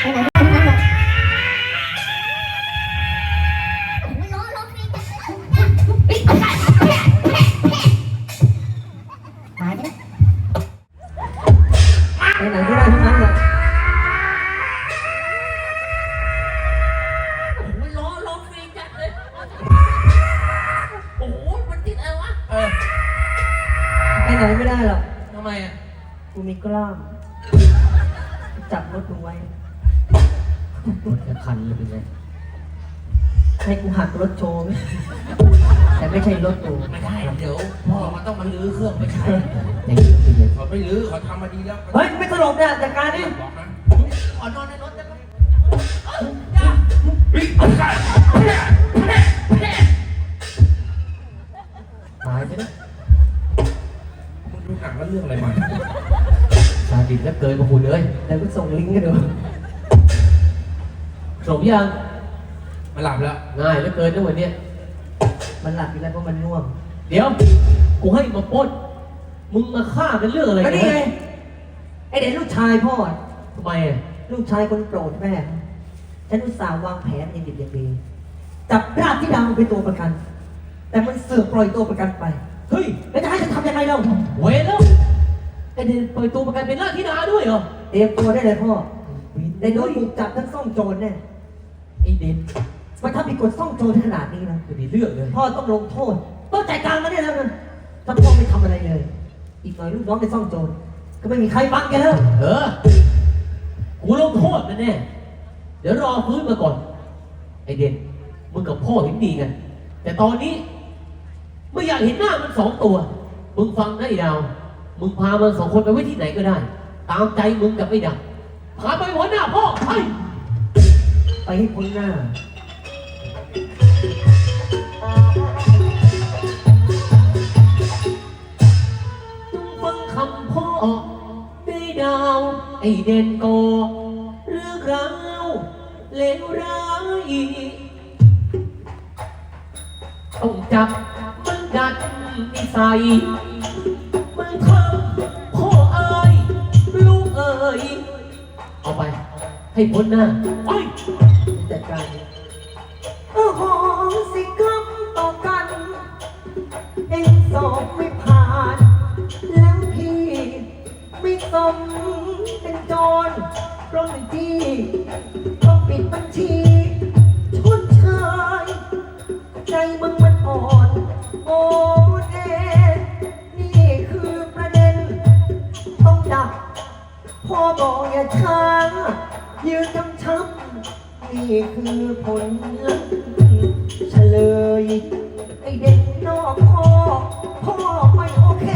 ไปไหนไปไหนไปไหนล้อล้อฟรีจังเลยตายไปแล้วไปไหนไม่ได้ทั้งนั้นเลยมันล้อล้อฟรีจัดเลย โอ้โห มันติดอะไรวะ เออ ไปไหนไม่ได้หรอก ทำไมอะ กูมีกล้าม จับรถมึงไว้ จะคันเลยเป็นไงให้กูหักรถโชว์ไหมแต่ไม่ใช่รถกูไม่ได้เดี๋ยวพ่อมันต้องมาลื้อเครื่องไปใช้เขาไม่รื้อเขาทำมาดีแล้วเฮ้ยไม่ตลกเนี่ยจัดการนี่บอกนะขอนอนในรถได้ไหมตายไปแล้วมึงดูหนังแล้วเรื่องอะไรมาซาดิสแล้วเกินมาคุณเลยแล้วกูส่งลิงก์ให้ดู สมยังมาหลับแล้ว ง่ายแล้วเกินนะวันเนี้ยมันหลับอยู่แล้วเพราะมันง่วงเดี๋ยว กูให้มาปล้นมึงมาฆ่ากันเรื่องอะไรก็กันนี่ไงไอเด็กลูกชายพ่อ ทำไมอะลูกชายคนโปรดแม่ ฉันอุตส่าห์วางแผนอย่างดีอย่างดีจับราชที่ดาวเป็นตัวประกัน แต่มันเสือกปล่อยตัวประกันไป เฮ้ยแล้วจะให้ฉันทำยังไงเล่าเวรแล้วไอเดนปล่อยตัวประกันเป็นราชธิดาด้วยเหรอ เตรียมตัวได้เลยพ่อ ในโน้ตถูกจับทั้งซ่องโจรแน่ไอเดนมันทำผิดกฎซ่องโจรขนาดนี้นะไม่ได้เรื่องเลยพ่อต้องลงโทษ ต้องจัดการมันได้แล้วนะถ้าพ่อไม่ทำอะไรเลย อีกหน่อยลูกน้องในซ่องโจรก็ไม่มีใครบังแกแล้ว เออ กูลงโทษมันแน่เดี๋ยวรอฟื้นมาก่อน ไอเดนมึงกับพ่อเห็นดีกัน แต่ตอนนี้ ไม่อยากเห็นหน้ามันสองตัว มึงฟังนะไอ้ดาว มึงพามันสองคนไปไว้ที่ไหนก็ได้ ตามใจมึงกับไอ้ดำ พาไปหัวหน้าพ่อไปไปให้พ้นหน้าจงฟังคำพ่อได้ดาว ไอเด่นโกอเรื่องราวเลวร้ายต้องจับมันดัดนิสัย ให้พ้นหน้าไปจัดการโอ้โหสิกรรมต่อกัน เองสอบไม่ผ่าน แล้วพี่ไม่สมเป็นโจรปล้นจี้ต้องปิดบัญชีชดเชยใจมึงมันอ่อนโอ้เอนี่คือประเด็น ต้องดับพ่อบอกอย่าช้า ยืนกำชับนี่คือผลลัพธ์เฉลย ไอเด็กนอกพ่อพ่อไม่โอเค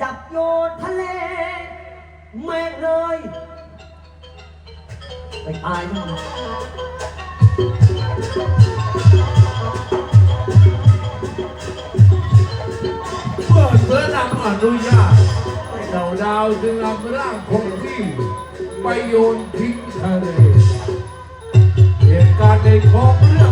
จับโยนทะเล แม่งเลย ไปตายทั้งหมดเมื่อเสือนำอนุญาตเหล่าดาวจึงนำร่างคงที่ ไปโยนทิ้งทะเลเหตุการณ์ในท้องเรื่อง